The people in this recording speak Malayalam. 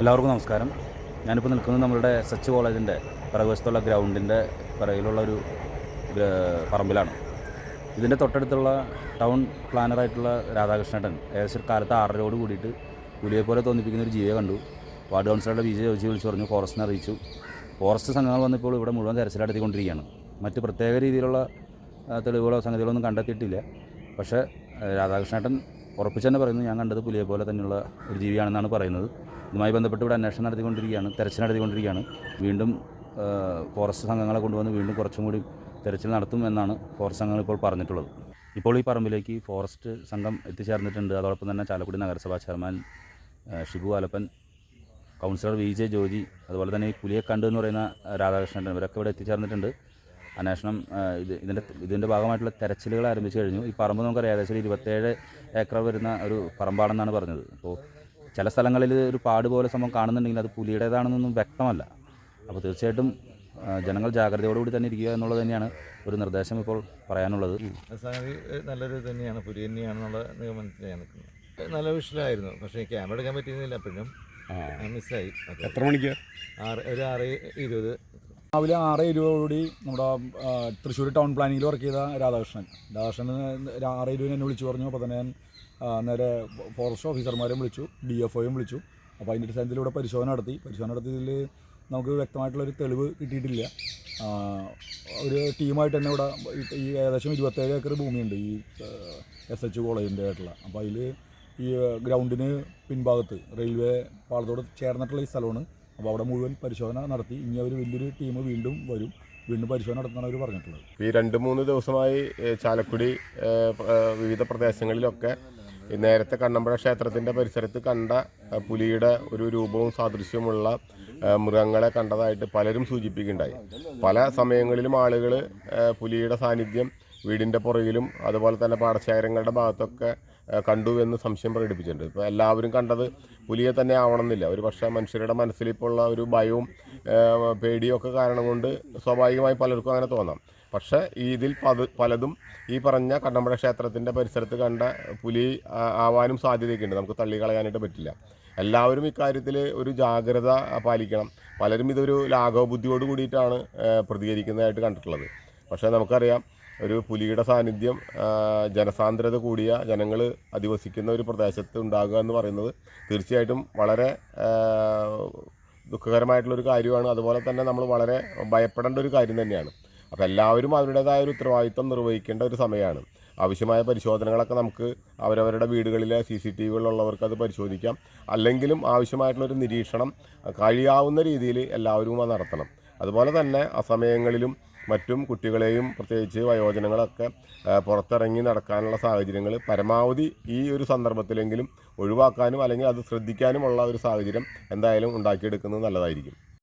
എല്ലാവർക്കും നമസ്കാരം. ഞാനിപ്പോൾ നിൽക്കുന്നത് നമ്മളുടെ എസ് എച്ച് കോളേജിന്റെ പിറകുവശത്തുള്ള ഗ്രൗണ്ടിന്റെ പിറകിലുള്ള ഒരു പറമ്പിലാണ്. ഇതിന്റെ തൊട്ടടുത്തുള്ള ടൗൺ പ്ലാനറായിട്ടുള്ള രാധാകൃഷ്ണേട്ടൻ ഏകദേശം കാലത്ത് ആറരയോട് കൂടിയിട്ട് പുലിയെ പോലെ തോന്നിപ്പിക്കുന്ന ഒരു ജീവിയെ കണ്ടു. വാർഡ് കൗൺസിലറുടെ വിജയ ചോദിച്ച് വിളിച്ചു പറഞ്ഞു ഫോറസ്റ്റിനെ അറിയിച്ചു. ഫോറസ്റ്റ് സംഘങ്ങൾ വന്നപ്പോൾ ഇവിടെ മുഴുവൻ തെരച്ചിലടത്തിക്കൊണ്ടിരിക്കുകയാണ് മറ്റ് പ്രത്യേക രീതിയിലുള്ള തെളിവുകളോ സംഗതികളോ ഒന്നും കണ്ടെത്തിയിട്ടില്ല. പക്ഷേ രാധാകൃഷ്ണേട്ടൻ ഉറപ്പിച്ച് തന്നെ പറയുന്നു ഞാൻ കണ്ടത് പുലിയെ പോലെ തന്നെയുള്ള ഒരു ജീവിയാണെന്നാണ് പറയുന്നത്. ഇതുമായി ബന്ധപ്പെട്ട് ഇവിടെ അന്വേഷണം നടത്തിക്കൊണ്ടിരിക്കുകയാണ് തെരച്ചിൽ നടത്തിക്കൊണ്ടിരിക്കുകയാണ്. വീണ്ടും ഫോറസ്റ്റ് സംഘങ്ങളെ കൊണ്ടുവന്ന് വീണ്ടും കുറച്ചും കൂടി തെരച്ചിൽ നടത്തും എന്നാണ് ഫോറസ്റ്റ് സംഘങ്ങൾ ഇപ്പോൾ പറഞ്ഞിട്ടുള്ളത്. ഇപ്പോൾ ഈ പറമ്പിലേക്ക് ഫോറസ്റ്റ് സംഘം എത്തിച്ചേർന്നിട്ടുണ്ട്. അതോടൊപ്പം തന്നെ ചാലക്കുടി നഗരസഭാ chairman Shibu Alappan councillor V J Joji അതുപോലെ തന്നെ ഈ പുലിയെ കണ്ടു എന്ന് പറയുന്ന രാധാകൃഷ്ണൻ ഇവരൊക്കെ ഇവിടെ എത്തിച്ചേർന്നിട്ടുണ്ട്. അന്വേഷണം ഇത് ഇതിന്റെ ഇതിന്റെ ഭാഗമായിട്ടുള്ള തെരച്ചിലുകൾ ആരംഭിച്ചു കഴിഞ്ഞു. ഈ പറമ്പ് നമുക്ക് ഏകദേശം ഒരു ഇരുപത്തേഴ് ഏക്കർ വരുന്ന ഒരു പറമ്പാണെന്നാണ് പറഞ്ഞത്. അപ്പോൾ ചില സ്ഥലങ്ങളിൽ ഒരു പാട് പോലെ സംഭവം കാണുന്നുണ്ടെങ്കിൽ അത് പുലിയുടേതാണെന്നൊന്നും വ്യക്തമല്ല. അപ്പോൾ തീർച്ചയായിട്ടും ജനങ്ങൾ ജാഗ്രതയോടുകൂടി തന്നെ ഇരിക്കുക എന്നുള്ളത് തന്നെയാണ് ഒരു നിർദ്ദേശം ഇപ്പോൾ പറയാനുള്ളത്. സംഗതി നല്ലൊരു തന്നെയാണ് പുലി തന്നെയാണെന്നുള്ള നിഗമനത്തിലാണ് നിൽക്കുന്നത്. നല്ല വിഷയമായിരുന്നു പക്ഷേ ക്യാമറ എടുക്കാൻ പറ്റിയിരുന്നില്ല അപ്പോഴും മിസ്സായി എത്ര മണിക്ക്? ആറ് ഒരു ആറ് ഇരുപത് രാവിലെ ആറ് ഇരുപതോടുകൂടി നമ്മുടെ തൃശ്ശൂർ ടൗൺ പ്ലാനിങ്ങിൽ വർക്ക് ചെയ്ത രാധാകൃഷ്ണൻ. രാധാകൃഷ്ണൻ ആറ് ഇരുപതിന് എന്നെ വിളിച്ചു പറഞ്ഞു. അപ്പോൾ തന്നെ ഞാൻ നേരെ ഫോറസ്റ്റ് ഓഫീസർമാരെയും വിളിച്ചു ഡി എഫ് ഒയും വിളിച്ചു. അപ്പോൾ അതിന്റെ അടിസ്ഥാനത്തിലൂടെ പരിശോധന നടത്തി. പരിശോധന നടത്തിയതിൽ നമുക്ക് വ്യക്തമായിട്ടുള്ളൊരു തെളിവ് കിട്ടിയിട്ടില്ല. ഒരു ടീമായിട്ട് തന്നെ ഇവിടെ ഈ ഏകദേശം ഇരുപത്തേഴ് ഏക്കർ ഭൂമിയുണ്ട് ഈ എസ് എച്ച് കോളേജിന്റെ ആയിട്ടുള്ള. അപ്പോൾ അതിൽ ഈ ഗ്രൗണ്ടിന് പിൻഭാഗത്ത് റെയിൽവേ പാളത്തോട് ചേർന്നിട്ടുള്ള ഈ സ്ഥലമാണ്. അപ്പോൾ അവിടെ മുഴുവൻ പരിശോധന നടത്തി. ഇനി അവർ വലിയൊരു ടീം വീണ്ടും വരും. വീണ്ടും പരിശോധന നടത്തണം അവർ പറഞ്ഞിട്ടുള്ളത്. ഈ രണ്ട് മൂന്ന് ദിവസമായി ചാലക്കുടി വിവിധ പ്രദേശങ്ങളിലൊക്കെ നേരത്തെ കണ്ണമ്പഴ ക്ഷേത്രത്തിന്റെ പരിസരത്ത് കണ്ട പുലിയുടെ ഒരു രൂപവും സാദൃശ്യമുള്ള മൃഗങ്ങളെ കണ്ടതായിട്ട് പലരും സൂചിപ്പിക്കുകയുണ്ടായി പല സമയങ്ങളിലും ആളുകൾ പുലിയുടെ സാന്നിധ്യം വീടിന്റെ പുറകിലും അതുപോലെ തന്നെ പാടശേഖരങ്ങളുടെ ഭാഗത്തൊക്കെ കണ്ടു എന്ന് സംശയം പ്രകടിപ്പിച്ചിട്ടുണ്ട്. ഇപ്പോൾ എല്ലാവരും കണ്ടത് പുലിയെ തന്നെ ആവണമെന്നില്ല. ഒരു പക്ഷേ മനുഷ്യരുടെ ഉള്ള ഒരു ഭയവും പേടിയും ഒക്കെ കാരണം കൊണ്ട് സ്വാഭാവികമായി പലർക്കും അങ്ങനെ തോന്നാം. പക്ഷേ ഇതിൽ പത് പലതും ഈ പറഞ്ഞ കണ്ണമ്പഴ ക്ഷേത്രത്തിന്റെ പരിസരത്ത് കണ്ട പുലി ആവാനും സാധ്യതയൊക്കെ ഉണ്ട് നമുക്ക് തള്ളിക്കളയാനായിട്ട് പറ്റില്ല. എല്ലാവരും ഇക്കാര്യത്തിൽ ഒരു ജാഗ്രത പാലിക്കണം. പലരും ഇതൊരു ലാഘവ ബുദ്ധിയോട് കൂടിയിട്ടാണ് പ്രതികരിക്കുന്നതായിട്ട് കണ്ടിട്ടുള്ളത്. പക്ഷേ നമുക്കറിയാം ഒരു പുലിയുടെ സാന്നിധ്യം ജനസാന്ദ്രത കൂടിയ ജനങ്ങൾ അധിവസിക്കുന്ന ഒരു പ്രദേശത്ത് ഉണ്ടാകുക എന്ന് പറയുന്നത് തീർച്ചയായിട്ടും വളരെ ദുഃഖകരമായിട്ടുള്ളൊരു കാര്യമാണ്. അതുപോലെ തന്നെ നമ്മൾ വളരെ ഭയപ്പെടേണ്ട ഒരു കാര്യം തന്നെയാണ്. അപ്പോൾ എല്ലാവരും അവരുടേതായ ഒരു ഉത്തരവാദിത്വം നിർവഹിക്കേണ്ട ഒരു സമയമാണ്. ആവശ്യമായ പരിശോധനകളൊക്കെ നമുക്ക് അവരവരുടെ വീടുകളിലെ സി സി ടി വികളിലുള്ളവർക്ക് അത് പരിശോധിക്കാം. അല്ലെങ്കിലും ആവശ്യമായിട്ടുള്ളൊരു നിരീക്ഷണം കഴിയാവുന്ന രീതിയിൽ എല്ലാവരും നടത്തണം. അതുപോലെ തന്നെ അസമയങ്ങളിലും മറ്റും കുട്ടികളെയും പ്രത്യേകിച്ച് വയോജനങ്ങളൊക്കെ പുറത്തിറങ്ങി നടക്കാനുള്ള സാഹചര്യങ്ങൾ പരമാവധി ഈ ഒരു സന്ദർഭത്തിലെങ്കിലും ഒഴിവാക്കാനും അല്ലെങ്കിൽ അത് ശ്രദ്ധിക്കാനുമുള്ള ഒരു സാഹചര്യം എന്തായാലും ഉണ്ടാക്കിയെടുക്കുന്നത് നല്ലതായിരിക്കും.